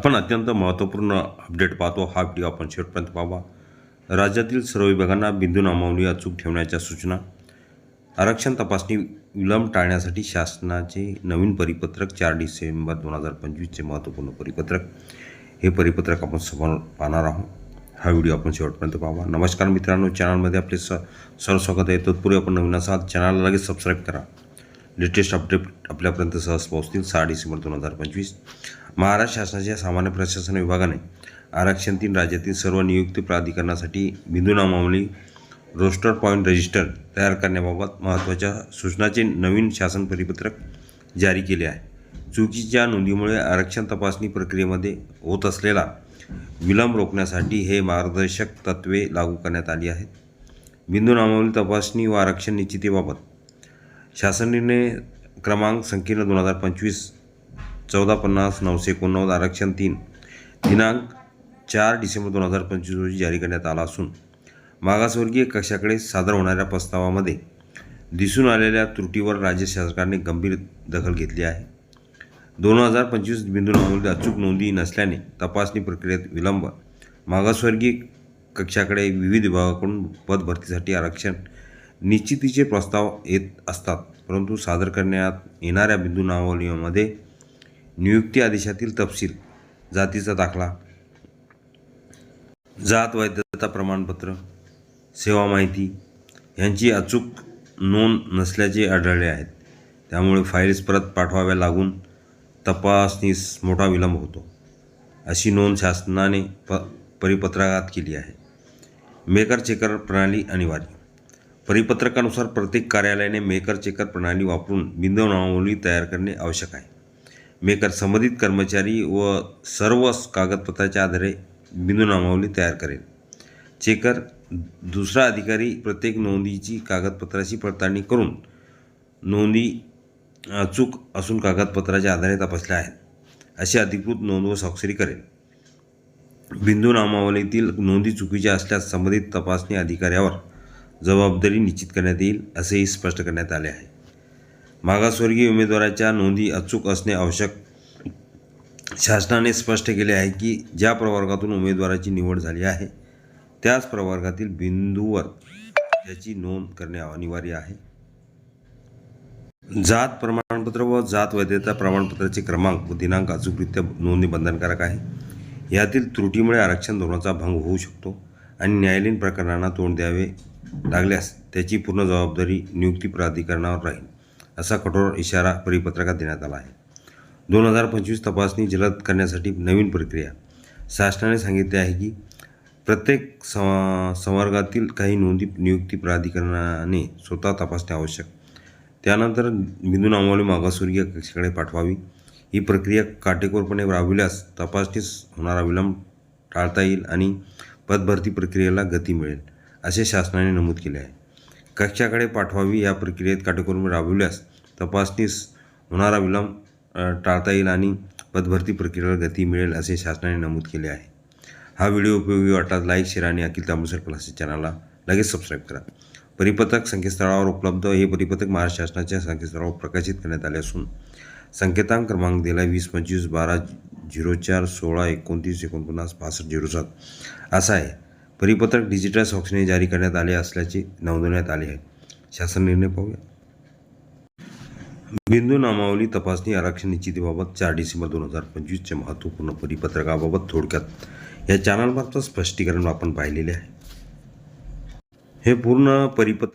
आपण अत्यंत महत्त्वपूर्ण अपडेट पाहतो. हा व्हिडिओ आपण शेवटपर्यंत पाहावा. राज्यातील सर्व विभागांना बिंदू नामावली अचूक ठेवण्याच्या सूचना. आरक्षण तपासणी विलंब टाळण्यासाठी शासनाचे नवीन परिपत्रक चार डिसेंबर दोन हजार पंचवीसचे महत्त्वपूर्ण परिपत्रक. हे परिपत्रक आपण समोर पाहणार आहोत. हा व्हिडिओ आपण शेवटपर्यंत पाहावा. नमस्कार मित्रांनो चॅनलमध्ये आपले स सर्व स्वागत आहे. तत्पूर्वी आपण नवीन असाल चॅनलला लगेच सबस्क्राईब करा. लेटेस्ट अपडेट आपल्यापर्यंत सहज पोहोचतील. सहा डिसेंबर दोन हजार पंचवीस. महाराष्ट्र शासनाच्या सामान्य प्रशासन विभागाने आरक्षण तीन राज्यातील सर्व नियुक्ती प्राधिकरणासाठी बिंदू नामावली रोस्टर पॉईंट रजिस्टर तयार करण्याबाबत महत्त्वाच्या सूचनाचे नवीन शासन परिपत्रक जारी केले आहे. चुकीच्या नोंदीमुळे आरक्षण तपासणी प्रक्रियेमध्ये होत असलेला विलंब रोखण्यासाठी हे मार्गदर्शक तत्त्वे लागू करण्यात आली आहेत. बिंदू नामावली तपासणी व आरक्षण निश्चितीबाबत शासन निर्णय क्रमांक संकीर्ण दोन हजार पंचवीस चौदा पन्नास नऊशे एकोणनव्वद आरक्षण तीन. दिनांक चार डिसेंबर दोन हजार पंचवीस रोजी जारी करण्यात आला असून मागासवर्गीय कक्षाकडे सादर होणाऱ्या प्रस्तावामध्ये दिसून आलेल्या त्रुटीवर राज्य सरकारने गंभीर दखल घेतली आहे. दोन हजार पंचवीस बिंदू नामावली अचूक नोंदी नसल्याने तपासणी प्रक्रियेत विलंब. मागासवर्गीय कक्षाकडे विविध विभागाकडून पदभरतीसाठी आरक्षण निश्चितीचे प्रस्ताव येत असतात परंतु सादर करण्यात येणाऱ्या बिंदू नावलीमध्ये नियुक्ती आदेशातील तपशील जातीचा दाखला जात वैधता प्रमाणपत्र सेवा माहिती यांची अचूक नोंद नसल्याचे आढळले आहेत. त्यामुळे फाईल्स परत पाठवाव्या लागून तपासणीस मोठा विलंब होतो. अशी नोंद शासनाने प परिपत्रकात केली आहे. मेकर चेकर प्रणाली अनिवार्य. परिपत्रकानुसार प्रत्येक कार्यालयाने मेकर चेकर प्रणाली वापरून बिंदू नावावली तयार करणे आवश्यक आहे. मेकर संबंधित कर्मचारी व सर्व कागदपत्राच्या आधारे बिंदू नामावली तयार करेल. चेकर दुसरा अधिकारी प्रत्येक नोंदीची कागदपत्राची पडताळणी करून नोंदी अचूक असून कागदपत्राच्या आधारे तपासल्या आहेत. अशी अधिकृत नोंद व स्वाक्षरी करेल. बिंदू नामावलीतील नोंदी चुकीच्या असल्यास संबंधित तपासणी अधिकाऱ्यावर जबाबदारी निश्चित करण्यात येईल असेही स्पष्ट करण्यात आले आहे. मागासवर्गीय उमेदवाराच्या नोंदी अचूक असणे आवश्यक. शासनाने स्पष्ट केले आहे की ज्या प्रवर्गातून उमेदवाराची निवड झाली आहे त्याच प्रवर्गातील बिंदूवर त्याची नोंद करणे अनिवार्य आहे. जात प्रमाणपत्र व जात वैधता प्रमाणपत्राचे क्रमांक व दिनांक अचूकरित्या नोंदणी बंधनकारक आहे. यातील त्रुटीमुळे आरक्षण धोरणाचा भंग होऊ शकतो आणि न्यायालयीन प्रकरणांना तोंड द्यावे लागल्यास त्याची पूर्ण जबाबदारी नियुक्ती प्राधिकरणावर राहील. असा कठोर इशारा परिपत्रकात देण्यात आला आहे. दोन हजार पंचवीस तपासणी जलद करण्यासाठी नवीन प्रक्रिया. शासनाने सांगितले आहे की प्रत्येक सं संवर्गातील काही नोंदी नियुक्ती प्राधिकरणाने स्वतः तपासणे आवश्यक. त्यानंतर बिंदू नामावली मागासवर्गीय कक्षाकडे पाठवावी. ही प्रक्रिया काटेकोरपणे राबविल्यास तपासणीस होणारा विलंब टाळता येईल आणि पदभरती प्रक्रियेला गती मिळेल असे शासनाने नमूद केले आहे. कक्षाकडे पाठवावी या प्रक्रियेत काटेकोरपणे राबविल्यास तपासणीस होणारा विलंब टाळता येईल आणि पदभरती प्रक्रियेला गती मिळेल असे शासनाने नमूद केले आहे. हा व्हिडिओ उपयोगी वाटला लाईक शेअर आणि अखिल तांबूसर क्लासेस चॅनलला लगेच सबस्क्राईब करा. परिपत्रक संकेतस्थळावर उपलब्ध हे परिपत्रक महाराष्ट्र शासनाच्या संकेतस्थळावर प्रकाशित करण्यात आले असून संकेतांक क्रमांक दिला वीस पंचवीस बारा झिरो चार सोळा एकोणतीस एकोणपन्नास पासष्ट झिरो सात. असा आहे. परिपत्रक डिजिटल सॉक्सने जारी करण्यात आले असल्याचे नोंदवण्यात आले आहे. शासन निर्णय पाहूया. बिंदू नामावली तपासणी आरक्षण निश्चितीबाबत चार डिसेंबर दोन हजार पंचवीसच्या महत्त्वपूर्ण परिपत्रकाबाबत थोडक्यात या चॅनलमार्फत स्पष्टीकरण आपण पाहिलेले आहे. हे पूर्ण परिपत्र